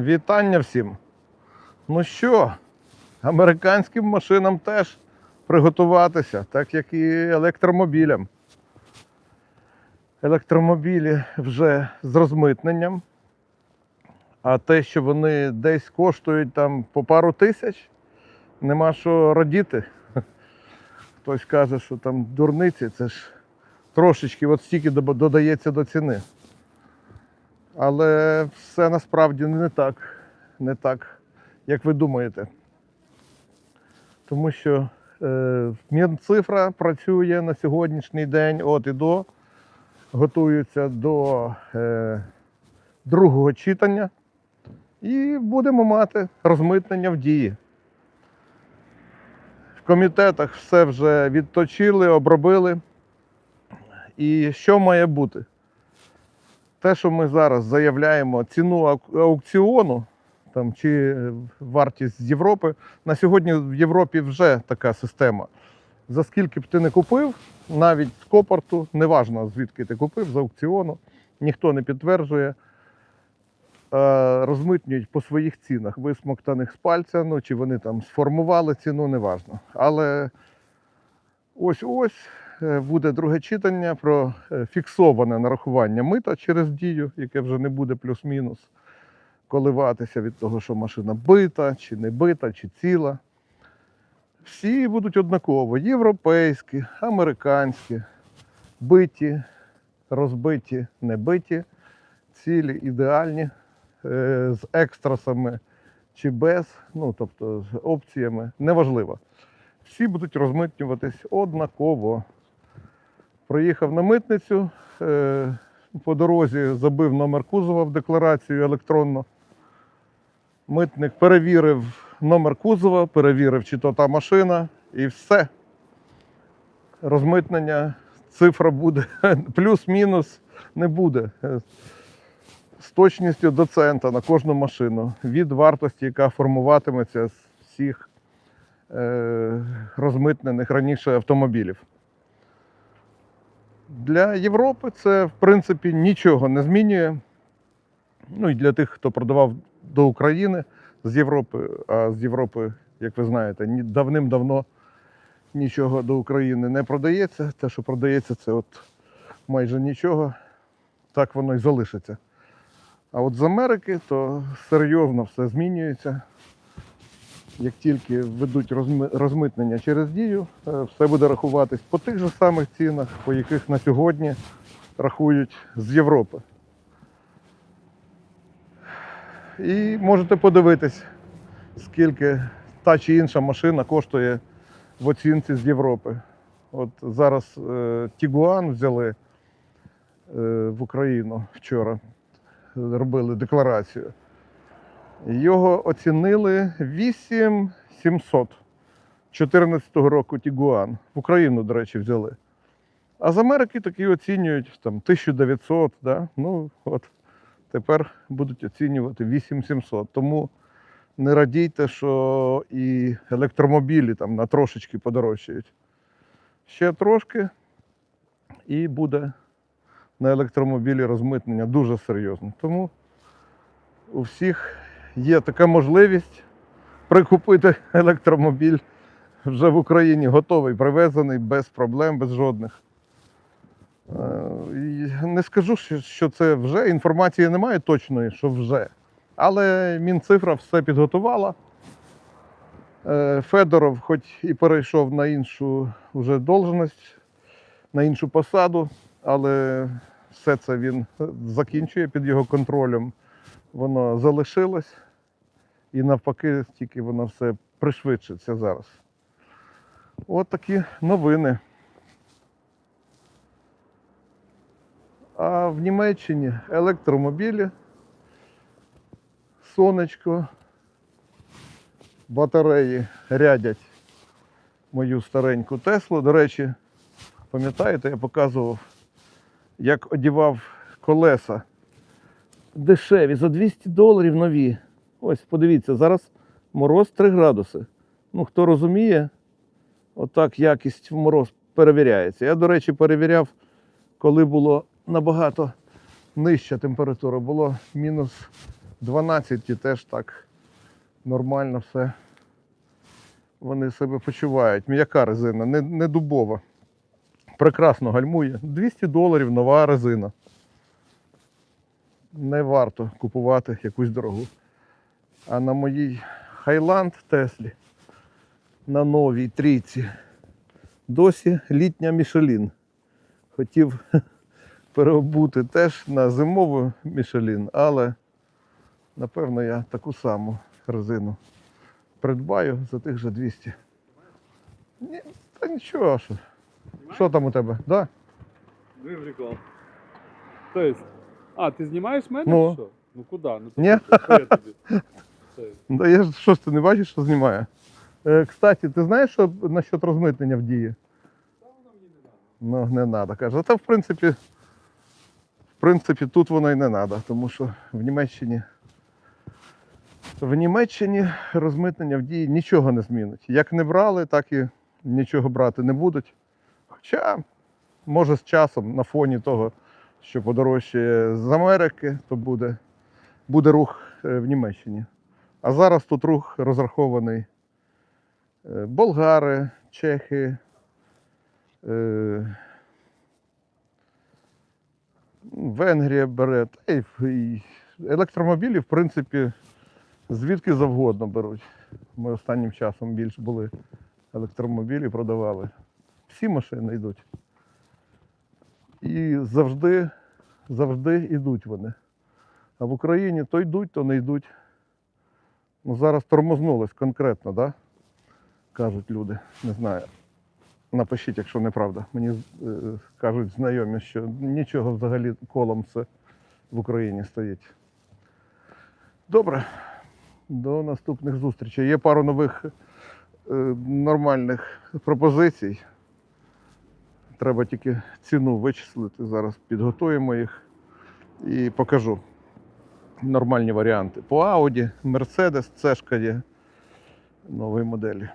Вітання всім. Ну що, американським машинам теж приготуватися, так як і електромобілям. Електромобілі вже з розмитненням, а те, що вони десь коштують там по пару тисяч, нема що радіти. Хтось каже, що там дурниці, це ж трошечки от стільки додається до ціни. Але все насправді не так, не так, як ви думаєте. Тому що е, Мінцифра працює на сьогоднішній день от і до, готується до е, другого читання, і будемо мати розмитнення в дії. В комітетах все вже відточили, обробили. І що має бути? Те, що ми зараз заявляємо ціну аукціону там, чи е, вартість з Європи, на сьогодні в Європі вже така система. За скільки б ти не купив, навіть з копорту, неважно звідки ти купив, з аукціону, ніхто не підтверджує, е, розмитнюють по своїх цінах, висмоктаних з пальця, ну чи вони там сформували ціну, неважно. Але ось-ось буде друге читання про е, фіксоване нарахування мита через дію, яке вже не буде плюс-мінус коливатися від того, що машина бита, чи не бита, чи ціла. Всі будуть однаково: європейські, американські, биті, розбиті, не биті, цілі, ідеальні, е, з екстрасами чи без, ну тобто з опціями, неважливо всі будуть розмитнюватись однаково. Приїхав на митницю, е, по дорозі забив номер кузова в декларацію електронно. Митник перевірив номер кузова, перевірив, чи то та машина, і все. Розмитнення, цифра буде, плюс-мінус не буде. З точністю до цента на кожну машину від вартості, яка формуватиметься з всіх е, розмитнених раніше автомобілів. Для Європи це, в принципі, нічого не змінює. Ну і для тих, хто продавав до України з Європи, а з Європи, як ви знаєте, давним-давно нічого до України не продається. Те, що продається, це от майже нічого. Так воно і залишиться. А от з Америки то серйозно все змінюється як тільки введуть розмитнення через дію, е, все буде рахуватись по тих же самих цінах, по яких на сьогодні рахують з Європи. І можете подивитись, скільки та чи інша машина коштує в оцінці з Європи. От зараз е, Тігуан взяли е, в Україну вчора, робили декларацію. Його оцінили 8700 14 року Тігуан. В Україну, до речі, взяли. А з Америки такі оцінюють там 1900, да? ну от тепер будуть оцінювати 8700. Тому не радійте, що і електромобілі там на трошечки подорожчають. Ще трошки, і буде на електромобілі розмитнення дуже серйозно. Тому у всіх є така можливість прикупити електромобіль вже в Україні готовий, привезений без проблем, без жодних. Е, Не скажу, що- це вже. Інформації немає точної, що вже. Але Мінцифра все підготувала. Е, Федоров, хоч і перейшов на іншу вже должність, на іншу посаду, але все це він закінчує під його контролем воно залишилось, і навпаки, тільки воно все пришвидшиться зараз. От такі новини. А в Німеччині електромобілі, сонечко, батареї рядять мою стареньку Теслу. До речі, пам'ятаєте, я показував, як одівав колеса дешеві, за 200 доларів нові. Ось, подивіться, зараз мороз 3 градуси. Ну, хто розуміє, отак якість в мороз перевіряється. Я, до речі, перевіряв, коли було набагато нижча температура, було мінус 12 і теж так нормально все. Вони себе почувають. М'яка резина, не, не дубова. Прекрасно гальмує. 200 доларів нова резина. Не варто купувати якусь дорогу. А на моїй Хайланд Теслі на новій трійці досі літня Мішелін. Хотів переобути теж на зимову Мішелін, але напевно я таку саму резину придбаю за тих же 200. Ні, та нічого. Що, що там у тебе? Да? Диви прикол. То есть, а, ты снимаешь мене? Ну. Що? Ну куда? Ну, Ні. що я тобі? Я? Да я ж що ж ти не бачиш, що знімає? Е, кстати, ти знаєш, що насчет розмитнення в дії? Ну, не треба, каже. Та в принципі, в принципі, тут воно і не треба, тому що в Німеччині. В Німеччині розмитнення в дії нічого не змінить. Як не брали, так і нічого брати не будуть. Хоча, може, з часом на фоні того, що подорожчає з Америки, то буде, буде рух е, в Німеччині. А зараз тут рух розрахований е, болгари, чехи, е, Венгрія бере. Електромобілі, в принципі, звідки завгодно беруть. Ми останнім часом більш були електромобілі, продавали. Всі машини йдуть. І завжди, завжди йдуть вони. А в Україні то йдуть, то не йдуть. Ну, зараз тормознулось конкретно, да? кажуть люди. Не знаю. Напишіть, якщо неправда. Мені е, кажуть знайомі, що нічого взагалі колом це в Україні стоїть. Добре. До наступних зустрічей. Є пару нових е, нормальних пропозицій. Треба тільки ціну вичислити. Зараз підготуємо їх і покажу нормальні варіанти. По Audi, Mercedes, Цешка є нової моделі.